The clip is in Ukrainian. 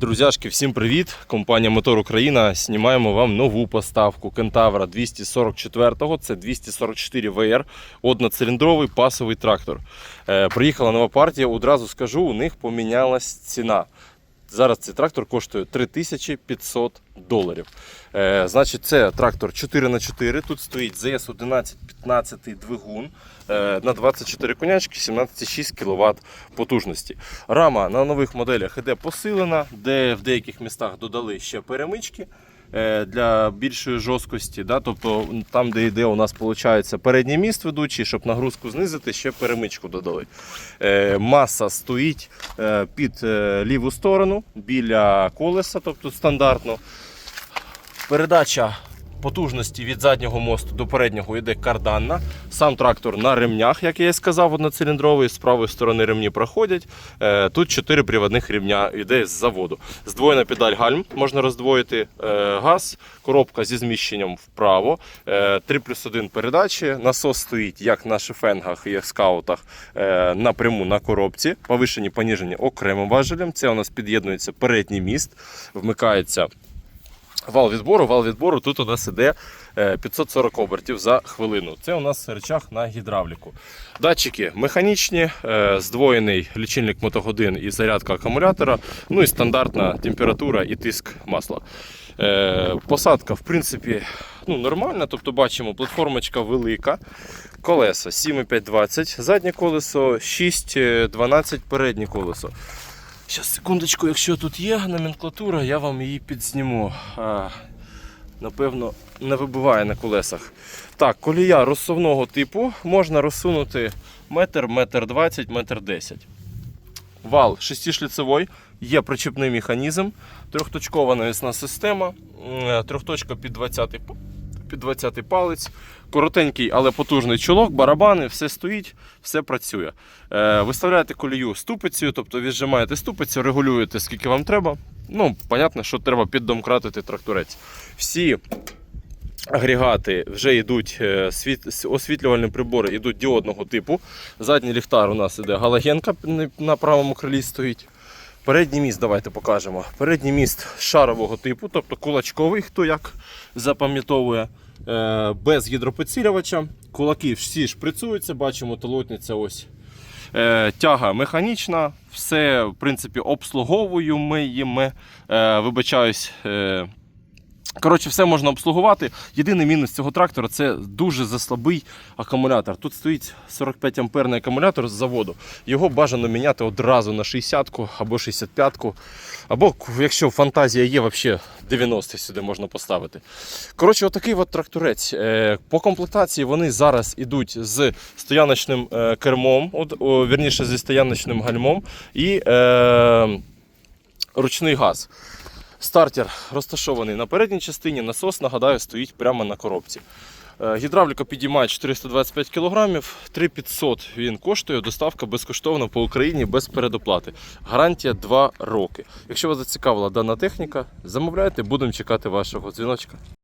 Друзяшки, всім привіт! Компанія Мотор Україна. Знімаємо вам нову поставку Кентавра 244-го. Це 244 VR, одноциліндровий пасовий трактор. Е, приїхала нова партія. Одразу скажу, у них помінялась ціна. Зараз цей трактор коштує 3500 доларів. Е, значить, це трактор 4х4. Тут стоїть ЗС 1115 двигун е, на 24 конячки, 17,6 кВт потужності. Рама на нових моделях іде посилена, де в деяких містах додали ще перемички. Е, Для більшої жорсткості, да? тобто там, де йде у нас виходить передній міст ведучий, щоб нагрузку знизити, ще перемичку додали. Е, Маса стоїть е, під ліву сторону біля колеса, тобто стандартно. Передача потужності від заднього мосту до переднього йде карданна. Сам трактор на ремнях, як я і сказав, одноциліндровий. З правої сторони ремні проходять. Е, Тут 4 приводних ремня йде з заводу. Здвоєна педаль гальм можна роздвоїти. Е, Газ, коробка зі зміщенням вправо. Е, 3 плюс 1 передачі. Насос стоїть як на шифенгах і скаутах е, напряму на коробці. Повишені, поніжені окремим важелем. Це у нас під'єднується передній міст, вмикається. Вал відбору, вал відбору тут у нас іде е, 540 обертів за хвилину. Це у нас речах на гідравліку. Датчики механічні, е, здвоєний лічильник мотогодин і зарядка акумулятора, ну і стандартна температура і тиск масла. Е, Посадка, в принципі, ну, нормальна, тобто бачимо, платформочка велика. Колеса 7,520, заднє колесо 6,12 переднє колесо. Зараз, секундочку, якщо тут є номенклатура, я вам її підзніму. А, напевно, не вибиває на колесах. Так, колія розсувного типу можна розсунути метр, метр 20, метр 10. Вал шестишліцевий, є причепний механізм, трьохточкова навісна система, трьохточка під 20 п- під 20 палець, коротенький, але потужний чолок, барабани, все стоїть, все працює. Е, виставляєте колію ступицею, тобто віджимаєте ступицю, регулюєте скільки вам треба. Ну, понятно, що треба піддомкратити тракторець. Всі агрегати вже йдуть, е, світ, освітлювальні прибори йдуть діодного типу. Задній ліхтар у нас іде галогенка на правому крилі стоїть. Передній міст, давайте покажемо. Передній міст шарового типу, тобто кулачковий, хто як запам'ятовує, без гідропідсилювача. Кулаки всі шприцюються, бачимо, толотниця ось. Е, Тяга механічна, все в принципі обслуговуємо їм. Е, Вибачаюсь. е, Коротше, все можна обслугувати. Єдиний мінус цього трактора це дуже заслабий акумулятор. Тут стоїть 45 амперний акумулятор з заводу. Його бажано міняти одразу на 60-ку або 65-ку. Або, якщо фантазія є, взагалі 90 сюди можна поставити. Коротше, отакий от тракторець. Е, По комплектації вони зараз йдуть з стояночним е, кермом, от, вірніше зі стояночним гальмом і е, ручний газ. Стартер розташований на передній частині, насос, нагадаю, стоїть прямо на коробці. Е, Гідравліка підіймає 425 кг, 3500 він коштує, доставка безкоштовна по Україні без передоплати. Гарантія 2 роки. Якщо вас зацікавила дана техніка, замовляйте, будемо чекати вашого дзвіночка.